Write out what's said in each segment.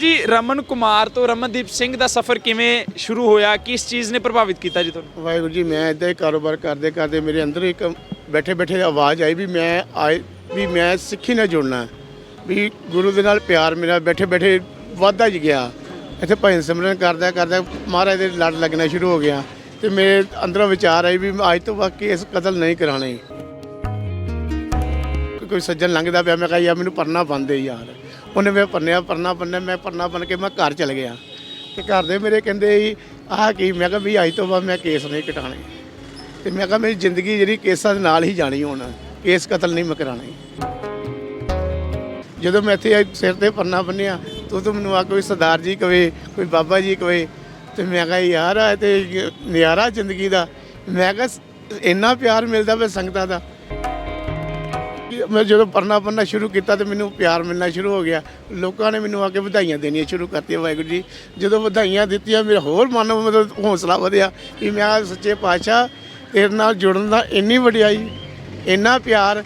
ਜੀ, ਰਮਨ ਕੁਮਾਰ ਤੋਂ ਰਮਨਦੀਪ ਸਿੰਘ ਦਾ ਸਫ਼ਰ ਕਿਵੇਂ ਸ਼ੁਰੂ ਹੋਇਆ? ਕਿਸ ਚੀਜ਼ ਨੇ ਪ੍ਰਭਾਵਿਤ ਕੀਤਾ ਜੀ ਤੁਹਾਨੂੰ? ਵਾਹਿਗੁਰੂ ਜੀ, ਮੈਂ ਇਦਾਂ ਹੀ ਕਾਰੋਬਾਰ ਕਰਦੇ ਕਰਦੇ ਮੇਰੇ ਅੰਦਰ ਇੱਕ ਬੈਠੇ ਬੈਠੇ ਆਵਾਜ਼ ਆਈ ਵੀ ਮੈਂ ਆਏ, ਵੀ ਮੈਂ ਸਿੱਖੀ ਨਾਲ ਜੁੜਨਾ। ਹੈ। ਵੀ ਗੁਰੂ ਦੇ ਨਾਲ ਪਿਆਰ ਮੇਰਾ ਬੈਠੇ ਬੈਠੇ ਵੱਧਦਾ ਜ ਗਿਆ। ਇੱਥੇ ਭਜਨ ਸਿਮਰਨ ਕਰਦਾ ਕਰਦਾ ਮਹਾਰਾਜ ਦੇ ਲੜ ਲੱਗਣਾ ਸ਼ੁਰੂ ਹੋ ਗਿਆ। ਤੇ ਮੇਰੇ ਅੰਦਰੋਂ ਵਿਚਾਰ ਆਈ ਵੀ ਅੱਜ ਤੋਂ ਬਾਅਦ ਕੇਸ ਕਤਲ ਨਹੀਂ ਕਰਾਣੇ ਕੋਈ ਸੱਜਣ ਲੰਘਦਾ ਪਿਆ, ਮੈਂ ਕਿਹਾ ਯਾਰ ਮੈਨੂੰ ਪਰਨਾ ਬੰਦੇ ਯਾਰ। ਉਹਨੇ ਮੈਂ ਪੰਨਿਆ ਪਰਨਾ ਬੰਨਿਆ ਮੈਂ ਪਰਨਾ ਬਣ ਕੇ ਮੈਂ ਘਰ ਚਲ ਗਿਆ। ਤੇ ਘਰ ਦੇ ਮੇਰੇ ਕਹਿੰਦੇ ਸੀ ਆਹ ਕੀ? ਮੈਂ ਕਿਹਾ ਵੀ ਅੱਜ ਤੋਂ ਬਾਅਦ ਮੈਂ ਕੇਸ ਨਹੀਂ ਕਟਾਣੇ। ਤੇ ਮੈਂ ਕਿਹਾ ਮੇਰੀ ਜ਼ਿੰਦਗੀ ਜਿਹੜੀ ਕੇਸਾਂ ਦੇ ਨਾਲ ਹੀ ਜਾਣੀ ਹੁਣ। ਕੇਸ ਕਤਲ ਨਹੀਂ ਮੈਂ ਕਰਾਣੇ। ਜਦੋਂ ਮੈਂ ਇੱਥੇ ਸਿਰ ਤੇ ਪਰਨਾ ਬੰਨਿਆ ਤੂੰ ਤਾਂ ਮੈਨੂੰ ਆ ਕੋਈ ਸਰਦਾਰ ਜੀ ਕਵੇ, ਕੋਈ ਬਾਬਾ ਜੀ ਕਵੇ। ਤੇ ਮੈਂ ਕਿਹਾ ਯਾਰ ਆ ਤੇ ਨਿਆਰਾ ਜ਼ਿੰਦਗੀ ਦਾ। ਮੈਂ ਕਿਹਾ ਇੰਨਾ ਪਿਆਰ ਮਿਲਦਾ ਵੇ ਸੰਗਤਾਂ ਦਾ। ਮੈਂ ਜਦੋਂ ਪਰਨਾ ਪੰਨਾ ਸ਼ੁਰੂ ਕੀਤਾ ਤੇ ਮੈਨੂੰ ਪਿਆਰ ਮਿਲਣਾ ਸ਼ੁਰੂ ਹੋ ਗਿਆ। ਲੋਕਾਂ ਨੇ ਮੈਨੂੰ ਆ ਕੇ ਵਧਾਈਆਂ ਦੇਣੀਆਂ ਸ਼ੁਰੂ ਕਰਤੀਆਂ, ਵਾਹਿਗੁਰੂ ਜੀ। ਜਦੋਂ ਵਧਾਈਆਂ ਦਿੱਤੀਆਂ, ਮੇਰਾ ਹੋਰ ਮਨ ਮਤਲਬ ਹੌਸਲਾ ਵਧਿਆ ਕਿ ਮੈਂ ਆ ਸੱਚੇ ਪਾਤਸ਼ਾਹ ਤੇਰੇ ਨਾਲ ਜੁੜਨ ਦਾ ਇੰਨੀ ਵਡਿਆਈ, ਇੰਨਾ ਪਿਆਰ।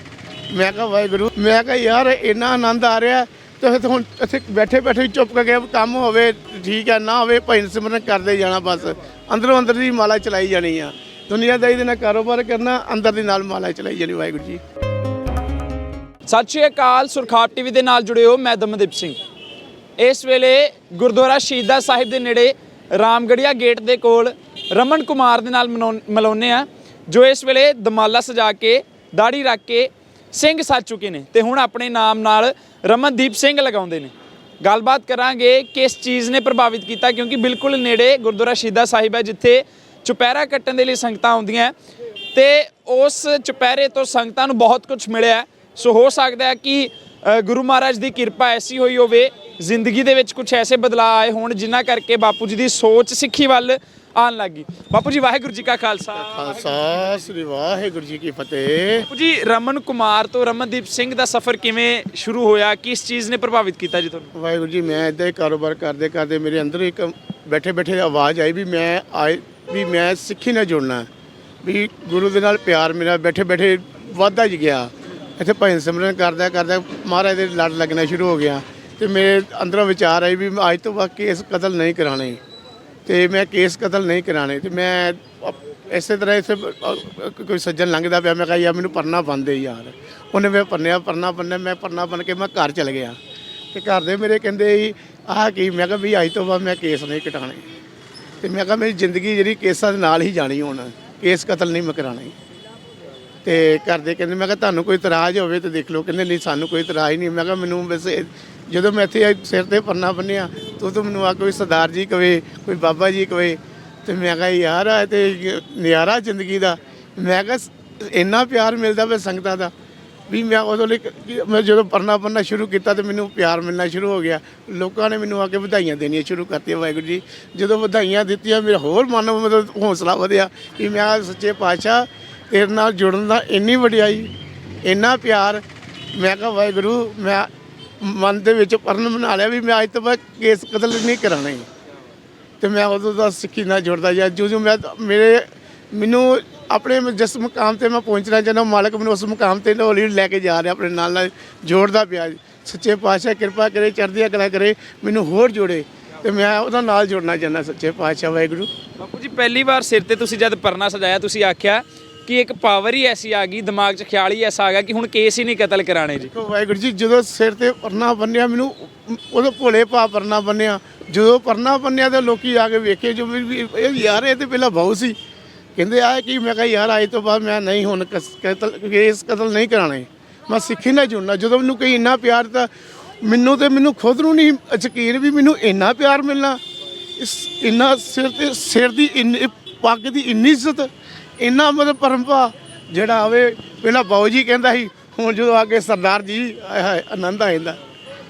ਮੈਂ ਕਿਹਾ, ਵਾਹਿਗੁਰੂ, ਮੈਂ ਕਿਹਾ, ਯਾਰ, ਇੰਨਾ ਆਨੰਦ ਆ ਰਿਹਾ ਤੇ ਫਿਰ ਹੁਣ ਇੱਥੇ ਬੈਠੇ ਬੈਠੇ ਚੁੱਪ ਕਰਕੇ ਕੰਮ ਹੋਵੇ, ਠੀਕ ਹੈ ਨਾ ਹੋਵੇ ਭਜਨ ਸਿਮਰਨ ਕਰਦੇ ਜਾਣਾ ਬਸ। ਅੰਦਰੋਂ ਅੰਦਰ ਦੀ ਮਾਲਾ ਚਲਾਈ ਜਾਣੀ ਆ। ਦੁਨੀਆਦਾਰੀ ਦੇ ਨਾਲ ਕਾਰੋਬਾਰ ਕਰਨਾ, ਅੰਦਰ ਦੀ ਨਾਲ ਮਾਲਾ ਚਲਾਈ ਜਾਣੀ, ਵਾਹਿਗੁਰੂ ਜੀ। ਸਤਿ ਸ਼੍ਰੀ ਅਕਾਲ, ਸੁਰਖਾਬ ਟੀਵੀ ਦੇ ਨਾਲ ਜੁੜੇ ਹੋ ਮੈਂ ਦਮਨਦੀਪ ਸਿੰਘ। ਇਸ ਵੇਲੇ ਗੁਰਦੁਆਰਾ ਸ਼ਹੀਦਾ ਸਾਹਿਬ ਦੇ ਨੇੜੇ ਰਾਮਗੜੀਆ ਗੇਟ ਦੇ ਕੋਲ ਰਮਨ ਕੁਮਾਰ ਦੇ ਨਾਲ ਮਲਾਉਨੇ ਆ, ਜੋ ਇਸ ਵੇਲੇ ਦਮਾਲਾ ਸਜਾ ਕੇ ਦਾੜੀ ਰੱਖ ਕੇ ਸਿੰਘ ਸੱਜ ਚੁੱਕੇ ਨੇ ਤੇ ਹੁਣ ਆਪਣੇ ਨਾਮ ਨਾਲ ਰਮਨਦੀਪ ਸਿੰਘ ਲਗਾਉਂਦੇ ਨੇ। ਗੱਲਬਾਤ ਕਰਾਂਗੇ ਕਿਸ ਚੀਜ਼ ਨੇ ਪ੍ਰਭਾਵਿਤ ਕੀਤਾ, ਕਿਉਂਕਿ ਬਿਲਕੁਲ ਨੇੜੇ ਗੁਰਦੁਆਰਾ ਸ਼ਹੀਦਾ ਸਾਹਿਬ ਹੈ, ਜਿੱਥੇ ਚੁਪਹਿਰਾ ਕੱਟਣ ਦੇ ਲਈ ਸੰਗਤਾਂ ਆਉਂਦੀਆਂ। ਹੈ ਤੇ ਉਸ ਚੁਪਹਿਰੇ ਤੋਂ ਸੰਗਤਾਂ ਨੂੰ ਬਹੁਤ ਕੁਝ ਮਿਲਿਆ। ਸੋ ਹੋ ਸਕਦਾ ਹੈ ਕਿ ਗੁਰੂ ਮਹਾਰਾਜ ਦੀ ਕਿਰਪਾ ਐਸੀ ਹੋਈ ਹੋਵੇ ਜ਼ਿੰਦਗੀ ਦੇ ਵਿੱਚ ਕੁਝ ਐਸੇ ਬਦਲਾਅ ਆਏ ਹੋਣ ਜਿਨ੍ਹਾਂ ਕਰਕੇ ਬਾਪੂ ਜੀ ਦੀ ਸੋਚ ਸਿੱਖੀ ਵੱਲ ਆਉਣ ਲੱਗੀ ਬਾਪੂ ਜੀ ਵਾਹਿਗੁਰੂ ਜੀ ਕਾ ਖਾਲਸਾ। ਖਾਲਸਾ ਸ੍ਰੀ ਵਾਹਿਗੁਰੂ ਜੀ ਕੀ ਫਤਿਹ। ਬਾਪੂ ਜੀ ਰਮਨ ਕੁਮਾਰ ਤੋਂ ਰਮਨਦੀਪ ਸਿੰਘ ਦਾ ਸਫ਼ਰ ਕਿਵੇਂ ਸ਼ੁਰੂ ਹੋਇਆ? ਕਿਸ ਚੀਜ਼ ਨੇ ਪ੍ਰਭਾਵਿਤ ਕੀਤਾ ਜੀ ਤੁਹਾਨੂੰ? ਵਾਹਿਗੁਰੂ ਜੀ ਮੈਂ ਇਦਾਂ ਹੀ ਕਾਰੋਬਾਰ ਕਰਦੇ ਕਰਦੇ ਮੇਰੇ ਅੰਦਰ ਇੱਕ ਬੈਠੇ ਬੈਠੇ ਆਵਾਜ਼ ਆਈ ਵੀ ਮੈਂ ਆਏ ਵੀ ਮੈਂ ਸਿੱਖੀ ਨਾਲ ਜੁੜਨਾ। ਵੀ ਗੁਰੂ ਦੇ ਨਾਲ ਪਿਆਰ ਮੇਰਾ ਬੈਠੇ ਬੈਠੇ ਵੱਧਦਾ ਜ ਗਿਆ। ਇੱਥੇ ਭਜਨ ਸਿਮਰਨ ਕਰਦਾ ਕਰਦਾ ਮਹਾਰਾਜ ਦੇ ਲੜ ਲੱਗਣਾ ਸ਼ੁਰੂ ਹੋ ਗਿਆ ਤੇ ਮੇਰੇ ਅੰਦਰੋਂ ਵਿਚਾਰ ਆਈ ਵੀ ਅੱਜ ਤੋਂ ਬਾਅਦ ਕੇਸ ਕਤਲ ਨਹੀਂ ਕਰਾਣੇ। ਤੇ ਮੈਂ ਕੇਸ ਕਤਲ ਨਹੀਂ ਕਰਾਣੇ। ਤੇ ਮੈਂ ਇਸੇ ਤਰ੍ਹਾਂ ਇਸੇ ਕੋਈ ਸੱਜਣ ਲੰਘਦਾ ਪਿਆ, ਮੈਂ ਕਿਹਾ ਯਾਰ ਮੈਨੂੰ ਪਰਨਾ ਬੰਦੇ ਯਾਰ। ਉਹਨੇ ਮੈਂ ਪੰਨਿਆ ਪਰਨਾ ਬੰਨਿਆ ਮੈਂ ਪਰਨਾ ਬਣ ਕੇ ਮੈਂ ਘਰ ਚਲ ਗਿਆ। ਤੇ ਘਰ ਦੇ ਮੇਰੇ ਕਹਿੰਦੇ ਸੀ, ਆਹ ਕੀ? ਮੈਂ ਕਿਹਾ ਵੀ ਅੱਜ ਤੋਂ ਬਾਅਦ ਮੈਂ ਕੇਸ ਨਹੀਂ ਕਟਾਣੇ। ਤੇ ਮੈਂ ਕਿਹਾ ਮੇਰੀ ਜ਼ਿੰਦਗੀ ਜਿਹੜੀ ਕੇਸਾਂ ਦੇ ਨਾਲ ਹੀ ਜਾਣੀ ਹੁਣ। ਕੇਸ ਕਤਲ ਨਹੀਂ ਮੈਂ ਕਰਾਣੇ। ਤੇ ਘਰ ਦੇ ਕਹਿੰਦੇ, ਮੈਂ ਕਿਹਾ ਤੁਹਾਨੂੰ ਕੋਈ ਇਤਰਾਜ਼ ਹੋਵੇ ਤਾਂ ਦੇਖ ਲਓ। ਕਹਿੰਦੇ, ਨਹੀਂ, ਸਾਨੂੰ ਕੋਈ ਇਤਰਾਜ਼ ਨਹੀਂ। ਮੈਂ ਕਿਹਾ, ਮੈਨੂੰ ਵੈਸੇ ਜਦੋਂ ਮੈਂ ਇੱਥੇ ਸਿਰ ਤੇ ਪਰਨਾ ਬੰਨਿਆ, ਤੂੰ ਤਾਂ ਮੈਨੂੰ ਆ ਕੋਈ ਸਰਦਾਰ ਜੀ ਕਵੇ, ਕੋਈ ਬਾਬਾ ਜੀ ਕਵੇ। ਤੇ ਮੈਂ ਕਿਹਾ, ਯਾਰ ਆ ਤੇ ਨਿਆਰਾ ਜ਼ਿੰਦਗੀ ਦਾ। ਮੈਂ ਕਿਹਾ, ਇੰਨਾ ਪਿਆਰ ਮਿਲਦਾ ਵੇ ਸੰਗਤਾਂ ਦਾ। ਵੀ ਮੈਂ ਉਦੋਂ ਲਈ, ਮੈਂ ਜਦੋਂ ਪਰਨਾ ਬੰਨਣਾ ਸ਼ੁਰੂ ਕੀਤਾ ਤੇ ਮੈਨੂੰ ਪਿਆਰ ਮਿਲਣਾ ਸ਼ੁਰੂ ਹੋ ਗਿਆ। ਲੋਕਾਂ ਨੇ ਮੈਨੂੰ ਆ ਕੇ ਵਧਾਈਆਂ ਦੇਣੀਆਂ ਸ਼ੁਰੂ ਕਰਤੀਆਂ, ਵਾਹਿਗੁਰੂ ਜੀ। ਜਦੋਂ ਵਧਾਈਆਂ ਦਿੱਤੀਆਂ, ਮੇਰਾ ਹੋਰ ਮਨ ਮਤਲਬ ਹੌਸਲਾ ਵਧਿਆ। ਕਿ ਮੈਂ ਸੱਚੇ ਪਾਤਸ਼ਾਹ ਤੇਰੇ ਨਾਲ ਜੁੜਨ ਦਾ ਇੰਨੀ ਵਡਿਆਈ, ਇੰਨਾ ਪਿਆਰ। ਮੈਂ ਕਿਹਾ, ਵਾਹਿਗੁਰੂ, ਮੈਂ ਮਨ ਦੇ ਵਿੱਚ ਪਰਨ ਬਣਾ ਲਿਆ ਵੀ ਮੈਂ ਅੱਜ ਤੋਂ ਬਾਅਦ ਕੇਸ ਕਤਲ ਨਹੀਂ ਕਰਾਣੇ ਤੇ ਮੈਂ ਉਦੋਂ ਦਾ ਸਿੱਖੀ ਨਾਲ ਜੁੜਦਾ ਜਾ। ਜੋ ਜੋ ਮੈਂ ਮੇਰੇ, ਮੈਨੂੰ ਆਪਣੇ ਜਿਸ ਮੁਕਾਮ ਤੇ ਮੈਂ ਪਹੁੰਚਣਾ ਚਾਹੁੰਦਾ, ਮਾਲਕ ਮੈਨੂੰ ਉਸ ਮੁਕਾਮ ਤੇ ਹੌਲੀ ਲੈ ਕੇ ਜਾ ਰਿਹਾ, ਆਪਣੇ ਨਾਲ ਨਾਲ ਜੋੜਦਾ ਪਿਆ ਸੱਚੇ ਪਾਤਸ਼ਾਹ ਕਿਰਪਾ ਕਰੇ, ਚੜ੍ਹਦੀਆਂ ਕਲਾ ਕਰੇ, ਮੈਨੂੰ ਹੋਰ ਜੋੜੇ। ਤੇ ਮੈਂ ਉਹਦਾ ਨਾਲ ਜੁੜਨਾ ਚਾਹੁੰਦਾ, ਸੱਚੇ ਪਾਤਸ਼ਾਹ, ਵਾਹਿਗੁਰੂ। ਬਾਪੂ ਜੀ, ਪਹਿਲੀ ਵਾਰ ਸਿਰ ਤੇ ਤੁਸੀਂ ਜਦ ਪਰਨਾ ਸਜਾਇਆ, ਤੁਸੀਂ ਆਖਿਆ ਕਿ ਇੱਕ ਪਾਵਰ ਹੀ ਐਸੀ ਆ ਗਈ, ਦਿਮਾਗ 'ਚ ਖਿਆਲ ਹੀ ਐਸਾ ਆ ਗਿਆ ਕਿ ਹੁਣ ਕੇਸ ਹੀ ਨਹੀਂ ਕਤਲ ਕਰਾਣੇ ਜੀ। ਦੇਖੋ ਵਾਹਿਗੁਰੂ ਜੀ, ਜਦੋਂ ਸਿਰ ਤੇ ਪਰਨਾ ਬੰਨਿਆ, ਮੈਨੂੰ ਉਹਦੇ ਭੋਲੇ ਭਾ ਪਰਨਾ ਬੰਨਿਆ। ਜਦੋਂ ਪਰਨਾ ਬੰਨਿਆ ਤੇ ਲੋਕੀ ਆ ਕੇ ਵੇਖੇ, ਜੋ ਵੀ ਇਹ ਯਾਰ, ਇਹ ਤੇ ਪਹਿਲਾਂ ਬਹੁ ਸੀ। ਕਹਿੰਦੇ ਆ ਕਿ, ਮੈਂ ਕਿਹਾ ਯਾਰ, ਅੱਜ ਤੋਂ ਬਾਅਦ ਮੈਂ ਨਹੀਂ ਹੁਣ ਕਸ- ਕਤਲ ਕੇਸ ਕਤਲ ਨਹੀਂ ਕਰਾਣੇ। ਮੈਂ ਸਿੱਖੀ ਨਾਲ ਜੁੜਨਾ। ਜਦੋਂ ਮੈਨੂੰ ਕੋਈ ਇੰਨਾ ਪਿਆਰ ਤਾਂ ਮੈਨੂੰ ਤੇ ਮੈਨੂੰ ਖੁਦ ਨੂੰ ਨਹੀਂ ਯਕੀਨ ਵੀ ਮੈਨੂੰ ਇੰਨਾ ਪਿਆਰ ਮਿਲਣਾ। ਇਸ ਇੰਨਾ ਸਿਰ ਤੇ ਸਿਰ ਦੀ ਇੰਨੀ ਪੱਗ ਦੀ ਇੰਨੀ ਇੱਜ਼ਤ। ਇੰਨਾ ਮਤਲਬ ਪਰੰਪਰਾ ਜਿਹੜਾ ਆਵੇ, ਪਹਿਲਾਂ ਬਾਊ ਜੀ ਕਹਿੰਦਾ ਸੀ, ਹੁਣ ਜਦੋਂ ਆ ਕੇ ਸਰਦਾਰ ਜੀ ਆਨੰਦ ਆ ਜਾਂਦਾ।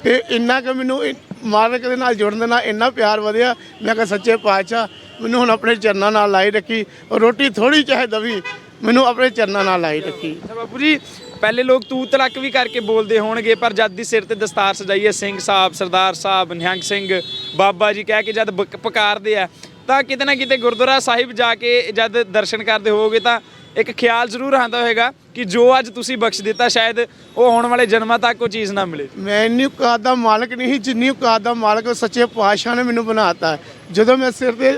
ਤੇ ਇੰਨਾ ਕਿ ਮੈਨੂੰ ਮਾਲਕ ਦੇ ਨਾਲ ਜੁੜਨ ਦੇ ਨਾਲ ਇੰਨਾ ਪਿਆਰ ਵਧਿਆ। ਮੈਂ ਕਿਹਾ, ਸੱਚੇ ਪਾਤਸ਼ਾਹ, ਮੈਨੂੰ ਹੁਣ ਆਪਣੇ ਚਰਨਾਂ ਨਾਲ ਲਾਈ ਰੱਖੀ। ਰੋਟੀ ਥੋੜੀ ਚਾਹੇ ਦਵੀ, ਮੈਨੂੰ ਆਪਣੇ ਚਰਨਾਂ ਨਾਲ ਲਾਈ ਰੱਖੀ। ਬਾਪੂ ਜੀ, ਪਹਿਲੇ ਲੋਕ ਤੂ ਤਲਕ ਵੀ ਕਰਕੇ ਬੋਲਦੇ ਹੋਣਗੇ, ਪਰ ਜਦ ਦੀ ਸਿਰ ਤੇ ਦਸਤਾਰ ਸਜਾਈਏ ਸਿੰਘ ਸਾਹਿਬ, ਸਰਦਾਰ ਸਾਹਿਬ, ਨਿਹੰਗ ਸਿੰਘ, ਬਾਬਾ ਜੀ ਕਹਿ ਕੇ ਜਦ ਬਕ- ਪੁਕਾਰਦੇ ਆ ਤਾਂ ਕਿਤੇ ਨਾ ਕਿਤੇ ਗੁਰਦੁਆਰਾ ਸਾਹਿਬ ਜਾ ਕੇ ਜਦ ਦਰਸ਼ਨ ਕਰਦੇ ਹੋਵੋਗੇ ਤਾਂ ਇੱਕ ਖਿਆਲ ਜ਼ਰੂਰ ਆਉਂਦਾ ਹੋਵੇਗਾ ਕਿ ਜੋ ਅੱਜ ਤੁਸੀਂ ਬਖਸ਼ ਦਿੱਤਾ ਸ਼ਾਇਦ ਉਹ ਆਉਣ ਵਾਲੇ ਜਨਮਾਂ ਤੱਕ ਉਹ ਚੀਜ਼ ਨਾ ਮਿਲੇ। ਮੈਂ ਇੰਨੀ ਔਕਾਤ ਦਾ ਮਾਲਕ ਨਹੀਂ ਸੀ, ਜਿੰਨੀ ਔਕਾਤ ਦਾ ਮਾਲਕ ਉਹ ਸੱਚੇ ਪਾਤਸ਼ਾਹ ਨੇ ਮੈਨੂੰ ਬਣਾਤਾ। ਜਦੋਂ ਮੈਂ ਸਿਰ ਤੇ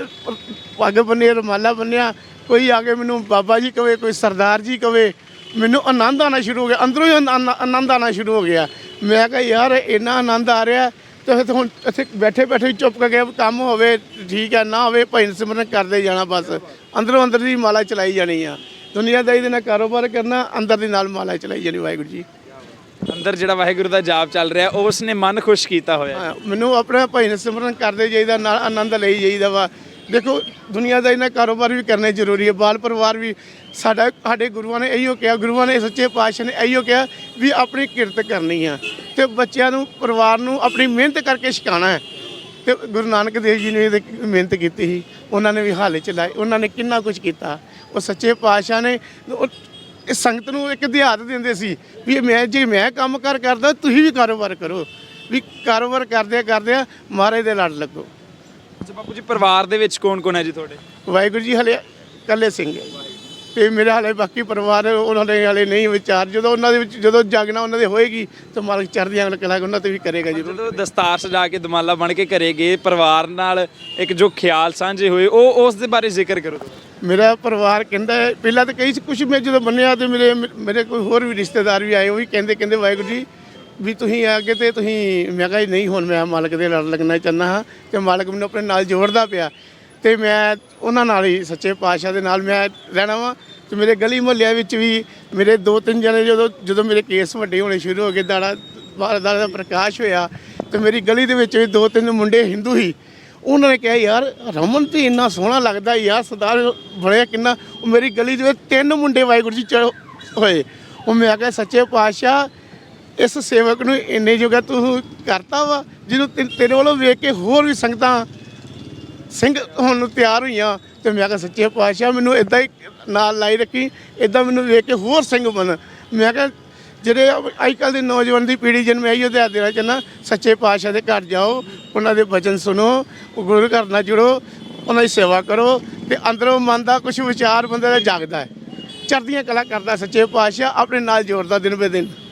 ਪੱਗ ਬੰਨੇ ਰੁਮਾਲਾ ਬੰਨਿਆ ਕੋਈ ਆ ਕੇ ਮੈਨੂੰ ਬਾਬਾ ਜੀ ਕਵੇ ਕੋਈ ਸਰਦਾਰ ਜੀ ਕਵੇ ਮੈਨੂੰ ਆਨੰਦ ਆਣਾ ਸ਼ੁਰੂ ਹੋ ਗਿਆ। ਅੰਦਰੋਂ ਹੀ ਆਨੰਦ ਆਣਾ ਸ਼ੁਰੂ ਹੋ ਗਿਆ। ਮੈਂ ਕਿਹਾ ਯਾਰ ਇੰਨਾ ਆਨੰਦ ਆ ਰਿਹਾ ਤੇ ਹੁਣ ਇੱਥੇ ਬੈਠੇ ਬੈਠੇ ਚੁੱਪ ਕਰਕੇ ਕੰਮ ਹੋਵੇ ਠੀਕ ਹੈ ਨਾ ਹੋਵੇ ਭਜਨ ਸਿਮਰਨ ਕਰਦੇ ਜਾਣਾ ਬਸ। ਅੰਦਰੋਂ ਅੰਦਰ ਦੀ ਮਾਲਾ ਚਲਾਈ ਜਾਣੀ ਆ। ਦੁਨੀਆਦਾਰੀ ਦੇ ਨਾਲ ਕਾਰੋਬਾਰ ਕਰਨਾ ਅੰਦਰ ਦੀ ਨਾਲ ਮਾਲਾ ਚਲਾਈ ਜਾਣੀ ਵਾਹਿਗੁਰੂ ਜੀ। ਅੰਦਰ ਜਿਹੜਾ ਵਾਹਿਗੁਰੂ ਦਾ ਜਾਪ ਚੱਲ ਰਿਹਾ ਉਸ ਨੇ ਮਨ ਖੁਸ਼ ਕੀਤਾ ਹੋਇਆ। ਮੈਨੂੰ ਆਪਣਾ ਭਜਨ ਸਿਮਰਨ ਕਰਦੇ ਜਾਈਦਾ ਨਾਲ ਆਨੰਦ ਲਈ ਜਾਈਦਾ ਵਾ। ਦੇਖੋ, ਦੁਨੀਆ ਦਾ ਇਹਨਾਂ ਕਾਰੋਬਾਰ ਵੀ ਕਰਨੇ ਜ਼ਰੂਰੀ ਹੈ। ਬਾਲ ਪਰਿਵਾਰ ਵੀ ਸਾਡਾ, ਸਾਡੇ ਗੁਰੂਆਂ ਨੇ ਇਹੀਓ ਕਿਹਾ, ਗੁਰੂਆਂ ਨੇ, ਸੱਚੇ ਪਾਤਸ਼ਾਹ ਨੇ ਇਹੀਓ ਕਿਹਾ ਵੀ ਆਪਣੀ ਕਿਰਤ ਕਰਨੀ ਆ। ਤੇ ਬੱਚਿਆਂ ਨੂੰ, ਪਰਿਵਾਰ ਨੂੰ ਆਪਣੀ ਮਿਹਨਤ ਕਰਕੇ ਸਿਖਾਉਣਾ ਹੈ। ਤੇ ਗੁਰੂ ਨਾਨਕ ਦੇਵ ਜੀ ਨੇ ਇਹਦੇ ਮਿਹਨਤ ਕੀਤੀ ਸੀ। ਉਹਨਾਂ ਨੇ ਵੀ ਹਾਲੇ ਚਲਾਏ ਉਹਨਾਂ ਨੇ ਕਿੰਨਾ ਕੁਝ ਕੀਤਾ। ਉਹ ਸੱਚੇ ਪਾਤਸ਼ਾਹ ਨੇ, ਉਹ ਸੰਗਤ ਨੂੰ ਇੱਕ ਦਿਹਾਤ ਦਿੰਦੇ ਸੀ ਵੀ ਮੈਂ, ਜੇ ਮੈਂ ਕੰਮ ਕਰ ਕਰਦਾ, ਤੁਸੀਂ ਵੀ ਕਾਰੋਬਾਰ ਕਰੋ। ਵੀ ਕਾਰੋਬਾਰ ਕਰਦੇ ਕਰਦੇ ਮਹਾਰਾਜ ਦੇ ਲੜ ਲੱਗੋ। ਅੱਛਾ ਬਾਪੂ ਜੀ ਪਰਿਵਾਰ ਦੇ ਵਿੱਚ ਕੌਣ ਕੌਣ ਹੈ ਜੀ ਤੁਹਾਡੇ? ਵਾਹਿਗੁਰੂ ਜੀ ਹਲੇ ਕੱਲੇ ਸਿੰਘ ਹੈ। ਤੇ ਮੇਰੇ ਹਲੇ ਬਾਕੀ ਪਰਿਵਾਰ ਉਹਨਾਂ ਦੇ ਹਲੇ ਨਹੀਂ ਵਿਚਾਰ। ਜਦੋਂ ਉਹਨਾਂ ਦੇ ਵਿੱਚ ਜਦੋਂ ਜਾਗਣਾ ਉਹਨਾਂ ਦੇ ਹੋਏਗੀ ਤਾਂ ਮਾਲਕ ਚੜ੍ਹਦੀਆਂ ਕਲਾ ਉਹਨਾਂ ਤੇ ਵੀ ਕਰੇਗਾ ਜ਼ਰੂਰ। ਜਦੋਂ ਦਸਤਾਰ ਸਜਾ ਕੇ ਦਮਾਲਾ ਬਣ ਕੇ ਘਰੇ ਗਏ ਪਰਿਵਾਰ ਨਾਲ ਇੱਕ ਜੋ ਖਿਆਲ ਸਾਂਝੇ ਹੋਏ ਉਹ ਉਸ ਦੇ ਬਾਰੇ ਜ਼ਿਕਰ ਕਰੋ ਮੇਰਾ ਪਰਿਵਾਰ ਕਹਿੰਦਾ ਹੈ- ਪਹਿਲਾਂ ਤਾਂ ਕਈ ਕੁਝ ਮੈਂ ਜਦੋਂ ਬੰਨਿਆ ਤੇ ਮੇਰੇ ਮੇਰੇ ਕੋਈ ਹੋਰ ਵੀ ਰਿਸ਼ਤੇਦਾਰ ਵੀ ਆਏ ਉਹ ਵੀ ਕਹਿੰਦੇ ਕਹਿੰਦੇ ਵਾਹਿਗੁਰੂ ਜੀ ਵੀ ਤੁਸੀਂ ਆ ਕੇ ਤੇ ਤੁਸੀਂ, ਮੈਂ ਕਿਹਾ ਜੀ, ਨਹੀਂ ਹੁਣ ਮੈਂ ਮਾਲਕ ਦੇ ਨਾਲ ਲੱਗਣਾ ਚਾਹੁੰਦਾ ਹਾਂ ਤੇ ਮਾਲਕ ਮੈਨੂੰ ਆਪਣੇ ਨਾਲ ਜੋੜਦਾ ਪਿਆ। ਤੇ ਮੈਂ ਉਹਨਾਂ ਨਾਲ ਹੀ, ਸੱਚੇ ਪਾਤਸ਼ਾਹ ਦੇ ਨਾਲ ਮੈਂ ਰਹਿਣਾ ਵਾਂ ਤੇ ਮੇਰੇ ਗਲੀ ਮੁਹੱਲਿਆਂ ਵਿੱਚ ਵੀ ਮੇਰੇ ਦੋ ਤਿੰਨ ਜਣੇ ਜਦੋਂ ਜਦੋਂ ਮੇਰੇ ਕੇਸ ਵੱਡੇ ਹੋਣੇ ਸ਼ੁਰੂ ਹੋ ਗਏ, ਦਾੜਾ ਦਾੜਾ ਦਾ ਪ੍ਰਕਾਸ਼ ਹੋਇਆ ਤੇ ਮੇਰੀ ਗਲੀ ਦੇ ਵਿੱਚ ਵੀ ਦੋ ਤਿੰਨ ਮੁੰਡੇ ਹਿੰਦੂ ਹੀ ਉਹਨਾਂ ਨੇ ਕਿਹਾ, ਯਾਰ, ਰਮਨ ਤੇ ਇੰਨਾ ਸੋਹਣਾ ਲੱਗਦਾ ਯਾਰ, ਸਰਦਾਰ ਬਣਿਆ ਕਿੰਨਾ। ਉਹ ਮੇਰੀ ਗਲੀ ਦੇ ਵਿੱਚ ਤਿੰਨ ਮੁੰਡੇ ਵਾਹਿਗੁਰੂ ਜੀ ਚ ਹੋਏ। ਉਹ ਮੈਂ ਕਿਹਾ, ਸੱਚੇ ਪਾਤਸ਼ਾਹ ਇਸ ਸੇਵਕ ਨੂੰ ਇੰਨੇ ਜੋਗਾ ਤੂੰ ਕਰਤਾ ਵਾ, ਜਿਹਨੂੰ ਤੇ- ਤੇਰੇ ਵੱਲੋਂ ਵੇਖ ਕੇ ਹੋਰ ਵੀ ਸੰਗਤਾਂ ਸਿੰਘ ਹੋਣ ਨੂੰ ਤਿਆਰ ਹੋਈਆਂ। ਤੇ ਮੈਂ ਕਿਹਾ, ਸੱਚੇ ਪਾਤਸ਼ਾਹ, ਮੈਨੂੰ ਇਦਾਂ ਹੀ ਨਾਲ ਲਾਈ ਰੱਖੀ ਇਦਾਂ ਮੈਨੂੰ ਵੇਖ ਕੇ ਹੋਰ ਸਿੰਘ ਬਣ। ਮੈਂ ਕਿਹਾ, ਜਿਹੜੇ ਅੱਜ ਕੱਲ੍ਹ ਦੀ ਨੌਜਵਾਨ ਦੀ ਪੀੜ੍ਹੀ, ਜਿਹਨੂੰ ਮੈਂ ਇਹੋ ਦੇਣਾ ਦੇਣਾ ਚਾਹੁੰਦਾ, ਸੱਚੇ ਪਾਤਸ਼ਾਹ ਦੇ ਘਰ ਜਾਓ, ਉਹਨਾਂ ਦੇ ਵਚਨ ਸੁਣੋ ਉਹ ਗੁਰੂ ਘਰ ਨਾਲ ਜੁੜੋ, ਉਹਨਾਂ ਦੀ ਸੇਵਾ ਕਰੋ ਤੇ ਅੰਦਰੋਂ ਮਨ ਦਾ ਕੁਝ ਵਿਚਾਰ ਬੰਦੇ ਦਾ ਜਾਗਦਾ ਹੈ। ਚੜ੍ਹਦੀਆਂ ਕਲਾ ਕਰਦਾ ਸੱਚੇ ਪਾਤਸ਼ਾਹ, ਆਪਣੇ ਨਾਲ ਜੋੜਦਾ ਦਿਨ ਬੇ ਦਿਨ।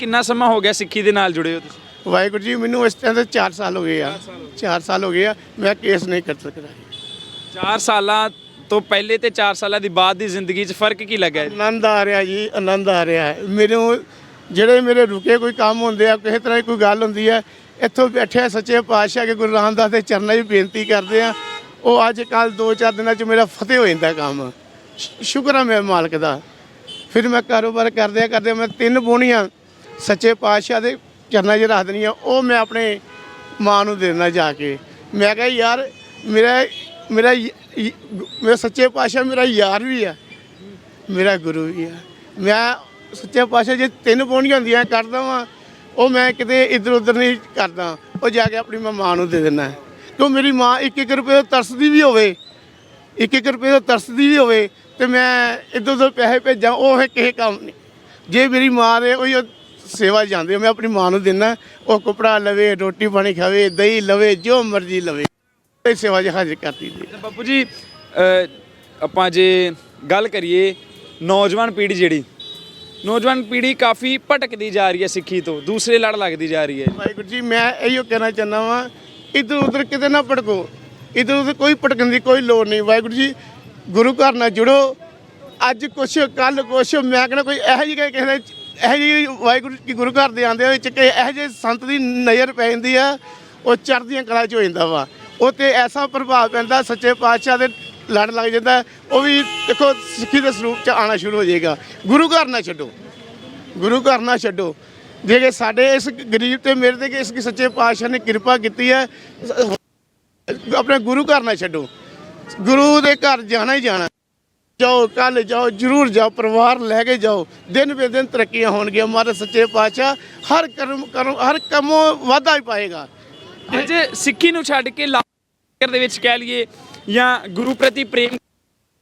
ਕਿੰਨਾ ਸਮਾਂ ਹੋ ਗਿਆ ਸਿੱਖੀ ਦੇ ਨਾਲ ਜੁੜੇ ਹੋ ਤੁਸੀਂ? ਵਾਹਿਗੁਰੂ ਜੀ ਮੈਨੂੰ ਇਸ ਟਾਈਮ ਤੇ 4 ਸਾਲ ਹੋ ਗਏ ਆ। 4 ਸਾਲ ਹੋ ਗਏ। ਆ ਮੈਂ ਕੇਸ ਨਹੀਂ ਕਰ ਸਕਦਾ। 4 ਸਾਲਾਂ ਤੋਂ ਪਹਿਲੇ ਤੇ 4 ਸਾਲਾਂ ਦੀ ਬਾਅਦ ਦੀ ਜ਼ਿੰਦਗੀ 'ਚ ਫ਼ਰਕ ਕੀ ਲੱਗਾ? ਆਨੰਦ ਆ ਰਿਹਾ ਜੀ ਆਨੰਦ ਆ ਰਿਹਾ ਹੈ। ਮੈਨੂੰ ਜਿਹੜੇ ਮੇਰੇ ਰੁਕੇ ਕੋਈ ਕੰਮ ਹੁੰਦੇ ਆ ਕਿਸੇ ਤਰ੍ਹਾਂ ਦੀ ਕੋਈ ਗੱਲ ਹੁੰਦੀ ਹੈ ਇੱਥੋਂ ਬੈਠੇ ਸੱਚੇ ਪਾਤਸ਼ਾਹ ਕੇ ਗੁਰੂ ਰਾਮਦਾਸ ਦੇ ਚਰਨਾਂ 'ਚ ਬੇਨਤੀ ਕਰਦੇ ਆ। ਉਹ ਅੱਜ ਕੱਲ 2-4 ਦਿਨਾਂ 'ਚ ਮੇਰਾ ਫਤਿਹ ਹੋ ਜਾਂਦਾ ਕੰਮ। ਸ਼ੁਕਰ ਆ ਮੇਰੇ ਮਾਲਕ ਦਾ। ਫਿਰ ਮੈਂ ਕਾਰੋਬਾਰ ਕਰਦੇ ਕਰਦੇ ਮੈਂ ਤਿੰਨ ਬੋਣੀਆਂ ਸੱਚੇ ਪਾਤਸ਼ਾਹ ਦੇ ਚਰਨਾਂ 'ਚ ਰੱਖ ਦੇਣੀਆਂ ਉਹ ਮੈਂ ਆਪਣੇ ਮਾਂ ਨੂੰ ਦੇ ਦੇਣਾ ਜਾ ਕੇ। ਮੈਂ ਕਿਹਾ, ਯਾਰ, ਮੇਰਾ ਮੇਰਾ ਮੇਰਾ ਸੱਚੇ ਪਾਤਸ਼ਾਹ, ਮੇਰਾ ਯਾਰ ਵੀ ਆ। ਮੇਰਾ ਗੁਰੂ ਵੀ ਆ। ਮੈਂ ਸੱਚੇ ਪਾਤਸ਼ਾਹ ਜੇ ਤਿੰਨ ਪੌਣੀਆਂ ਹੁੰਦੀਆਂ ਕਰਦਾ ਵਾਂ, ਉਹ ਮੈਂ ਕਿਤੇ ਇੱਧਰ ਉੱਧਰ ਨਹੀਂ ਕਰਦਾ। ਉਹ ਜਾ ਕੇ ਆਪਣੀ ਮੈਂ ਮਾਂ ਨੂੰ ਦੇ ਦਿੰਦਾ। ਕਿਉਂ ਮੇਰੀ ਮਾਂ ਇੱਕ ਇੱਕ ਰੁਪਏ ਤੋਂ ਤਰਸਦੀ ਵੀ ਹੋਵੇ ਇੱਕ ਇੱਕ ਰੁਪਏ ਤੋਂ ਤਰਸਦੀ ਵੀ ਹੋਵੇ ਤੇ ਮੈਂ ਇੱਧਰ ਉੱਧਰ ਪੈਸੇ ਭੇਜਾਂ, ਉਹ ਕਿਸੇ ਕੰਮ ਨਹੀਂ। ਜੇ ਮੇਰੀ ਮਾਂ ਦੇ ਉਹੀ ਉਹ ਸੇਵਾ ਜਾਂਦੇ ਮੈਂ ਆਪਣੀ ਮਾਂ ਨੂੰ ਦਿੰਦਾ ਉਹ ਕਪੜਾ ਲਵੇ ਰੋਟੀ ਪਾਣੀ ਖਾਵੇ ਦਹੀਂ ਲਵੇ ਜੋ ਮਰਜ਼ੀ ਲਵੇ। ਇਹ ਸੇਵਾ 'ਚ ਹਾਜ਼ਰ ਕਰਦੀ ਦੀ ਤੇ ਬਾਪੂ ਜੀ ਆਪਾਂ ਜੇ ਗੱਲ ਕਰੀਏ ਨੌਜਵਾਨ ਪੀੜ੍ਹੀ ਜਿਹੜੀ ਨੌਜਵਾਨ ਪੀੜ੍ਹੀ ਕਾਫੀ ਭਟਕਦੀ ਜਾ ਰਹੀ ਹੈ ਸਿੱਖੀ ਤੋਂ ਦੂਸਰੇ ਲੜ ਲੱਗਦੀ ਜਾ ਰਹੀ ਹੈ। ਵਾਹਿਗੁਰੂ ਜੀ ਮੈਂ ਇਹੋ ਕਹਿਣਾ ਚਾਹੁੰਦਾ ਵਾਂ ਇੱਧਰ ਉੱਧਰ ਕਿਤੇ ਨਾ ਭਟਕੋ ਇੱਧਰ ਉੱਧਰ ਕੋਈ ਭਟਕਣ ਦੀ ਕੋਈ ਲੋੜ ਨਹੀਂ। ਵਾਹਿਗੁਰੂ ਜੀ ਗੁਰੂ ਘਰ ਨਾਲ ਜੁੜੋ। ਅੱਜ ਕੁਛ ਕੱਲ ਕੁਛ ਮੈਂ ਕਹਿੰਦਾ ਕੋਈ ਇਹੋ ਜਿਹੀ ਕਿਸੇ ਦੇ ਇਹੋ ਜਿਹੀ ਵਾਹਿਗੁਰੂ ਕੀ ਗੁਰੂ ਘਰ ਦੇ ਆਂਦੇ ਵਿੱਚ ਕਿ ਇਹੋ ਜਿਹੇ ਸੰਤ ਦੀ ਨਜ਼ਰ ਪੈ ਜਾਂਦੀ ਆ, ਉਹ ਚੜ੍ਹਦੀਆਂ ਕਲਾ ਚ ਹੋ ਜਾਂਦਾ ਵਾ। ਉਹ ਤੇ ਐਸਾ ਪ੍ਰਭਾਵ ਪੈਂਦਾ, ਸੱਚੇ ਪਾਤਸ਼ਾਹ ਦੇ ਲੜ ਲੱਗ ਜਾਂਦਾ, ਉਹ ਵੀ ਦੇਖੋ ਸਿੱਖੀ ਦੇ ਸਰੂਪ ਚ ਆਣਾ ਸ਼ੁਰੂ ਹੋ ਜਾਏਗਾ। ਗੁਰੂ ਘਰ ਨਾ ਛੱਡੋ। ਗੁਰੂ ਘਰ ਨਾ ਛੱਡੋ। ਜੇ ਸਾਡੇ ਇਸ ਗਰੀਬ ਤੇ ਮੇਰੇ ਤੇ ਇਸ ਸੱਚੇ ਪਾਤਸ਼ਾਹ ਨੇ ਕਿਰਪਾ ਕੀਤੀ ਹੈ ਆਪਣੇ ਗੁਰੂ ਘਰ ਨਾ ਛੱਡੋ। ਗੁਰੂ ਦੇ ਘਰ ਜਾਣਾ ਹੀ ਜਾਣਾ। ਜਾਓ ਕੱਲ ਜਾਓ, ਜਰੂਰ ਜਾਓ, ਪਰਿਵਾਰ ਲੈ ਕੇ ਜਾਓ। ਦਿਨ ਬੇ ਦਿਨ ਤਰੱਕੀਆਂ ਹੋਣਗੀਆਂ ਮਹਾਰਾਜ ਸੱਚੇ ਪਾਤਸ਼ਾਹ, ਹਰ ਕਰਮ ਕਰਮ ਹਰ ਕੰਮੋਂ ਵਾਧਾ ਹੀ ਪਾਏਗਾ। ਅੱਜ ਸਿੱਖੀ ਨੂੰ ਛੱਡ ਕੇ ਲਾਕਰ ਦੇ ਵਿੱਚ ਕਹਿ ਲਈਏ, ਜਾਂ ਗੁਰੂ ਪ੍ਰਤੀ ਪ੍ਰੇਮ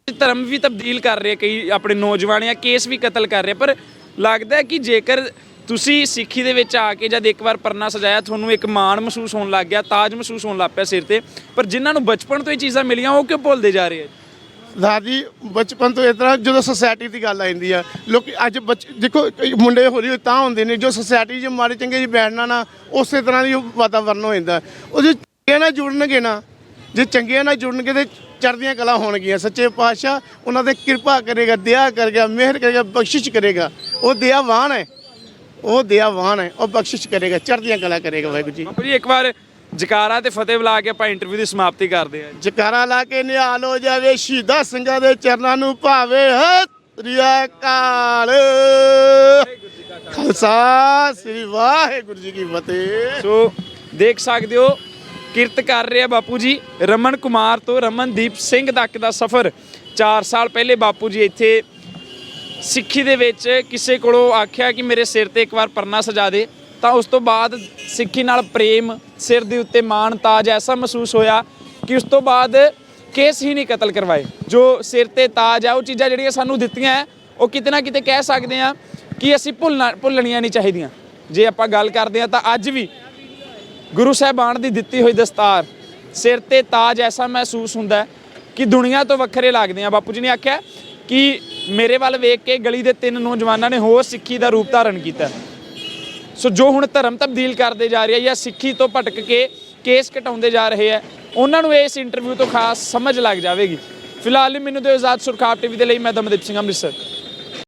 ਧਰਮ ਵੀ ਤਬਦੀਲ ਕਰ ਰਹੇ ਕਈ ਆਪਣੇ ਨੌਜਵਾਨ ਜਾਂ ਕੇਸ ਵੀ ਕਤਲ ਕਰ ਰਹੇ, ਪਰ ਲੱਗਦਾ ਕਿ ਜੇਕਰ ਤੁਸੀਂ ਸਿੱਖੀ ਦੇ ਵਿੱਚ ਆ ਕੇ ਜਦ ਇੱਕ ਵਾਰ ਪਰਨਾ ਸਜਾਇਆ, ਤੁਹਾਨੂੰ ਇੱਕ ਮਾਣ ਮਹਿਸੂਸ ਹੋਣ ਲੱਗ ਗਿਆ, ਤਾਜ ਮਹਿਸੂਸ ਹੋਣ ਲੱਗ ਪਿਆ ਸਿਰ ਤੇ, ਪਰ ਜਿਨ੍ਹਾਂ ਨੂੰ ਬਚਪਨ ਤੋਂ ਇਹ ਚੀਜ਼ਾਂ ਮਿਲੀਆਂ, ਉਹ ਕਿਉਂ ਭੁੱਲਦੇ ਜਾ ਰਹੇ ਆ? ਦਾਦੀ ਬਚਪਨ ਤੋਂ ਇਸ ਤਰ੍ਹਾਂ ਜਦੋਂ ਸੁਸਾਇਟੀ ਦੀ ਗੱਲ ਆ ਜਾਂਦੀ ਆ, ਲੋਕ ਅੱਜ ਬੱਚ, ਦੇਖੋ ਮੁੰਡੇ ਹੌਲੀ ਹੌਲੀ ਤਾਂ ਹੁੰਦੇ ਨੇ ਜੋ ਸੋਸਾਇਟੀ 'ਚ ਮਾੜੇ ਚੰਗੇ 'ਚ ਬੈਠਣਾ ਨਾ, ਉਸੇ ਤਰ੍ਹਾਂ ਦੀ ਉਹ ਵਾਤਾਵਰਨ ਹੋ ਜਾਂਦਾ। ਉਹ ਜੇ ਚੰਗੇ ਨਾਲ ਜੁੜਨਗੇ ਨਾ, ਜੇ ਚੰਗੇ ਨਾਲ ਜੁੜਨਗੇ ਤੇ ਚੜ੍ਹਦੀਆਂ ਕਲਾ ਹੋਣਗੀਆਂ। ਸੱਚੇ ਪਾਤਸ਼ਾਹ ਉਹਨਾਂ ਤੇ ਕਿਰਪਾ ਕਰੇਗਾ, ਦਇਆ ਕਰੇਗਾ, ਮਿਹਰ ਕਰੇਗਾ, ਬਖਸ਼ਿਸ਼ ਕਰੇਗਾ। ਉਹ ਦਇਆਵਾਨ ਹੈ। ਉਹ ਦਇਆਵਾਨ ਹੈ। ਉਹ ਬਖਸ਼ਿਸ਼ ਕਰੇਗਾ, ਚੜ੍ਹਦੀਆਂ ਕਲਾ ਕਰੇਗਾ ਵਾਹਿਗੁਰੂ ਜੀ। ਬਾਪੂ ਜੀ, ਇੱਕ ਵਾਰ ਜਕਾਰਾ ਤੇ ਫਤਿਹ ਬੁਲਾ ਕੇ ਆਪਾਂ ਇੰਟਰਵਿਊ ਦੀ ਸਮਾਪਤੀ ਕਰਦੇ ਹਾਂ। ਜਕਾਰਾ ਲਾ ਕੇ ਨਿਹਾਲ ਹੋ ਜਾਵੇ ਸ਼ਹੀਦਾਂ ਸਿੰਘਾਂ ਦੇ ਚਰਨਾਂ ਨੂੰ ਭਾਵੇ ਹਰਿਆ ਕਾਲ ਖਾਲਸਾ ਸ੍ਰੀ ਵਾਹਿਗੁਰੂ ਜੀ ਕੀ ਫਤਿਹ। ਸੋ ਦੇਖ ਸਕਦੇ ਹੋ ਕਿਰਤ ਕਰ ਰਿਹਾ ਬਾਪੂ ਜੀ ਰਮਨ ਕੁਮਾਰ ਤੋਂ ਰਮਨਦੀਪ ਸਿੰਘ ਤੱਕ ਦਾ ਸਫ਼ਰ। 4 ਸਾਲ ਪਹਿਲੇ ਬਾਪੂ ਜੀ ਇੱਥੇ ਸਿੱਖੀ ਦੇ ਵਿੱਚ ਕਿਸੇ ਕੋਲੋਂ ਆਖਿਆ ਕਿ ਮੇਰੇ ਸਿਰ ਤੇ ਇੱਕ ਵਾਰ ਪਰਨਾ ਸਜਾ ਦੇ। ਤਾਂ ਉਸ ਤੋਂ ਬਾਅਦ ਸਿੱਖੀ ਨਾਲ ਪ੍ਰੇਮ ਸਿਰ ਦੇ ਉੱਤੇ ਮਾਣ ਤਾਜ ਐਸਾ ਮਹਿਸੂਸ ਹੋਇਆ ਕਿ ਉਸ ਤੋਂ ਬਾਅਦ ਕੇਸ ਹੀ ਨਹੀਂ ਕਤਲ ਕਰਵਾਏ। ਜੋ ਸਿਰ ਤੇ ਤਾਜ ਆ ਉਹ ਚੀਜ਼ਾਂ ਜਿਹੜੀਆਂ ਸਾਨੂੰ ਦਿੱਤੀਆਂ ਹੈ, ਉਹ ਕਿਤੇ ਨਾ ਕਿਤੇ ਕਹਿ ਸਕਦੇ ਆ ਕਿ ਅਸੀਂ ਭੁੱਲਣਾ ਭੁੱਲਣੀਆਂ ਨਹੀਂ ਚਾਹੀਦੀਆਂ। ਜੇ ਆਪਾਂ ਗੱਲ ਕਰਦੇ ਆ ਤਾਂ ਅੱਜ ਵੀ ਗੁਰੂ ਸਾਹਿਬਾਨ ਦੀ ਦਿੱਤੀ ਹੋਈ ਦਸਤਾਰ ਸਿਰ ਤੇ ਤਾਜ ਐਸਾ ਮਹਿਸੂਸ ਹੁੰਦਾ ਕਿ ਦੁਨੀਆ ਤੋਂ ਵੱਖਰੇ ਲੱਗਦੇ ਆ ਬਾਪੂ ਜੀ ਨੇ ਆਖਿਆ ਕਿ ਮੇਰੇ ਵੱਲ ਵੇਖ ਕੇ ਗਲੀ ਦੇ ਤਿੰਨ ਨੌਜਵਾਨਾਂ ਨੇ ਹੋਰ ਸਿੱਖੀ ਦਾ ਰੂਪ ਧਾਰਨ ਕੀਤਾ। ਸੋ ਜੋ ਹੁਣ ਧਰਮ ਤਬਦੀਲ ਕਰਦੇ ਜਾ ਰਹੇ ਆ ਜਾਂ ਸਿੱਖੀ ਤੋਂ ਭਟਕ ਕੇ ਕੇਸ ਘਟਾਉਂਦੇ ਜਾ ਰਹੇ ਆ ਉਹਨਾਂ ਨੂੰ ਇਸ ਇੰਟਰਵਿਊ ਤੋਂ ਖਾਸ ਸਮਝ ਲੱਗ ਜਾਵੇਗੀ। ਫਿਲਹਾਲ ਲਈ ਮੈਨੂੰ ਦਿਓ ਇਜਾਜ਼ਤ ਸੁਰਖਾਬ ਟੀਵੀ ਦੇ ਲਈ, ਮੈਂ ਦਮਦੀਪ ਸਿੰਘ ਅੰਮ੍ਰਿਤਸਰ।